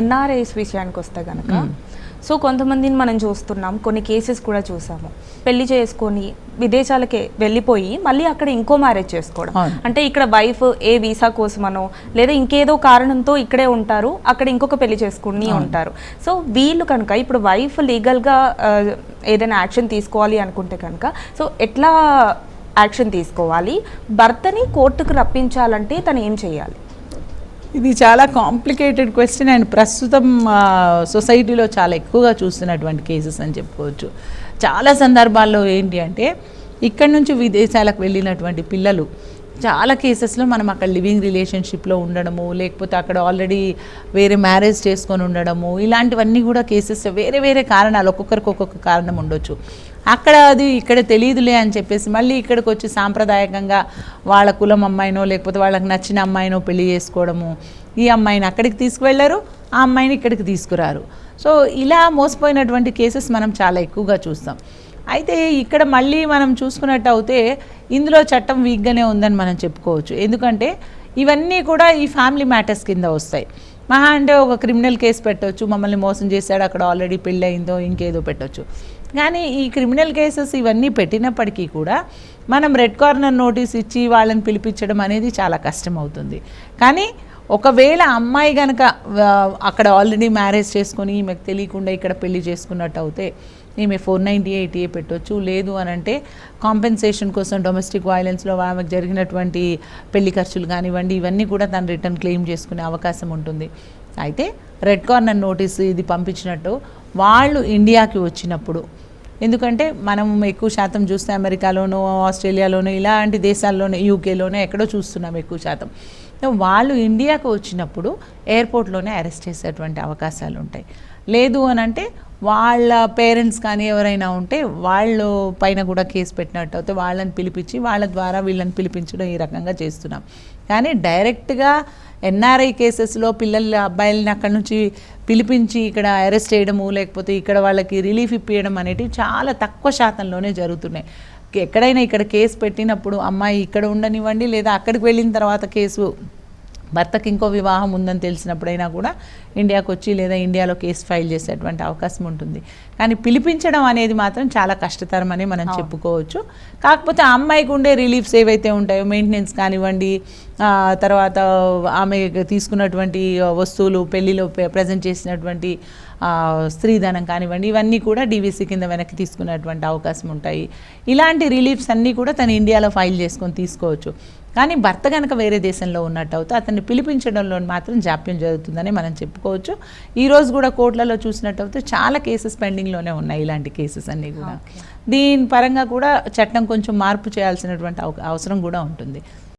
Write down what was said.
NRIs విషయానికి వస్తే కనుక సో కొంతమందిని మనం చూస్తున్నాం కొన్ని కేసెస్ కూడా చూసాము. పెళ్ళి చేసుకొని విదేశాలకే వెళ్ళిపోయి మళ్ళీ అక్కడ ఇంకో మ్యారేజ్ చేసుకోవడం. అంటే ఇక్కడ వైఫ్ ఏ వీసా కోసమనో లేదా ఇంకేదో కారణంతో ఇక్కడే ఉంటారు అక్కడ ఇంకొక పెళ్ళి చేసుకుని ఉంటారు. సో వీళ్ళు కనుక ఇప్పుడు వైఫ్ లీగల్గా ఏదైనా యాక్షన్ తీసుకోవాలి అనుకుంటే కనుక సో ఎట్లా యాక్షన్ తీసుకోవాలి? భర్తని కోర్టుకు రప్పించాలంటే తను ఏం చేయాలి? ఇది చాలా కాంప్లికేటెడ్ క్వశ్చన్ అండ్ ప్రస్తుతం సొసైటీలో చాలా ఎక్కువగా చూస్తున్నటువంటి కేసెస్ అని చెప్పుకోవచ్చు. చాలా సందర్భాల్లో ఏంటి అంటే ఇక్కడ నుంచి విదేశాలకు వెళ్ళినటువంటి పిల్లలు చాలా కేసెస్లో మనం అక్కడ లివింగ్ రిలేషన్షిప్లో ఉండడము లేకపోతే అక్కడ ఆల్రెడీ వేరే మ్యారేజ్ చేసుకొని ఉండడము ఇలాంటివన్నీ కూడా కేసెస్ వేరే వేరే కారణాలు ఒక్కొక్కరికి ఒక్కొక్క కారణం ఉండొచ్చు. అక్కడ అది ఇక్కడ తెలియదులే అని చెప్పేసి మళ్ళీ ఇక్కడికి వచ్చి సాంప్రదాయకంగా వాళ్ళ కులం అమ్మాయినో లేకపోతే వాళ్ళకి నచ్చిన అమ్మాయినో పెళ్ళి చేసుకోవడము ఈ అమ్మాయిని అక్కడికి తీసుకువెళ్ళారు ఆ అమ్మాయిని ఇక్కడికి తీసుకురారు. సో ఇలా మోసపోయినటువంటి కేసెస్ మనం చాలా ఎక్కువగా చూస్తాం. అయితే ఇక్కడ మళ్ళీ మనం చూసుకున్నట్టు అయితే ఇందులో చట్టం వీక్గానే ఉందని మనం చెప్పుకోవచ్చు. ఎందుకంటే ఇవన్నీ కూడా ఈ ఫ్యామిలీ మ్యాటర్స్ కింద వస్తాయి. మహా అంటే ఒక క్రిమినల్ కేసు పెట్టవచ్చు మమ్మల్ని మోసం చేశాడు అక్కడ ఆల్రెడీ పెళ్ళి అయిందో ఇంకేదో పెట్టవచ్చు కానీ ఈ క్రిమినల్ కేసెస్ ఇవన్నీ పెట్టినప్పటికీ కూడా మనం రెడ్ కార్నర్ నోటీస్ ఇచ్చి వాళ్ళని పిలిపించడం అనేది చాలా కష్టం అవుతుంది కానీ ఒకవేళ అమ్మాయి కనుక అక్కడ ఆల్రెడీ మ్యారేజ్ చేసుకొని ఈమెకు తెలియకుండా ఇక్కడ పెళ్ళి చేసుకున్నట్టు అయితే ఈమె ఫోర్ నైంటీ ఎయిట్ ఏ పెట్టవచ్చు లేదు అని అంటే కాంపెన్సేషన్ కోసం డొమెస్టిక్ వైలెన్స్లో ఆమెకు జరిగినటువంటి పెళ్ళి ఖర్చులు కానివ్వండి ఇవన్నీ కూడా తను రిటర్న్ క్లెయిమ్ చేసుకునే అవకాశం ఉంటుంది. అయితే రెడ్ కార్నర్ నోటీస్ ఇది పంపించినట్టు వాళ్ళు ఇండియాకి వచ్చినప్పుడు. ఎందుకంటే మనం ఎక్కువ శాతం చూస్తే అమెరికాలోనో ఆస్ట్రేలియాలోనో ఇలాంటి దేశాల్లోనే యూకేలోనే ఎక్కడో చూస్తున్నాం ఎక్కువ శాతం. వాళ్ళు ఇండియాకు వచ్చినప్పుడు ఎయిర్పోర్ట్లోనే అరెస్ట్ చేసేటువంటి అవకాశాలు ఉంటాయి లేదు అని అంటే వాళ్ళ పేరెంట్స్ కానీ ఎవరైనా ఉంటే వాళ్ళు పైన కూడా కేసు పెట్టినట్టు అయితే వాళ్ళని పిలిపించి వాళ్ళ ద్వారా వీళ్ళని పిలిపించడం ఈ రకంగా చేస్తున్నాం. కానీ డైరెక్ట్గా ఎన్ఆర్ఐ కేసెస్లో పిల్లల అబ్బాయిలని అక్కడి నుంచి పిలిపించి ఇక్కడ అరెస్ట్ చేయడము లేకపోతే ఇక్కడ వాళ్ళకి రిలీఫ్ ఇప్పించడం అనేటివి చాలా తక్కువ శాతంలోనే జరుగుతున్నాయి. ఎక్కడైనా ఇక్కడ కేసు పెట్టినప్పుడు అమ్మాయి ఇక్కడ ఉండనివ్వండి లేదా అక్కడికి వెళ్ళిన తర్వాత కేసు భర్తకి ఇంకో వివాహం ఉందని తెలిసినప్పుడైనా కూడా ఇండియాకి వచ్చి లేదా ఇండియాలో కేసు ఫైల్ చేసేటువంటి అవకాశం ఉంటుంది. కానీ పిలిపించడం అనేది మాత్రం చాలా కష్టతరం అని మనం చెప్పుకోవచ్చు. కాకపోతే ఆ అమ్మాయికి ఉండే రిలీఫ్స్ ఏవైతే ఉంటాయో మెయింటెనెన్స్ కానివ్వండి తర్వాత ఆమె తీసుకున్నటువంటి వస్తువులు పెళ్ళిలో ప్రజెంట్ చేసినటువంటి స్త్రీధనం కానివ్వండి ఇవన్నీ కూడా డీవీసీ కింద వెనక్కి తీసుకునేటువంటి అవకాశం ఉంటాయి. ఇలాంటి రిలీఫ్స్ అన్నీ కూడా తను ఇండియాలో ఫైల్ చేసుకొని తీసుకోవచ్చు. కానీ భర్త కనుక వేరే దేశంలో ఉన్నట్టు అవుతే అతన్ని పిలిపించడంలో మాత్రం జాప్యం జరుగుతుందని మనం చెప్పుకోవచ్చు. ఈ రోజు కూడా కోర్టులలో చూసినట్టు అయితే చాలా కేసెస్ పెండింగ్లోనే ఉన్నాయి ఇలాంటి కేసెస్ అన్నీ కూడా. దీని పరంగా కూడా చట్టం కొంచెం మార్పు చేయాల్సినటువంటి అవ- అవసరం కూడా ఉంటుంది.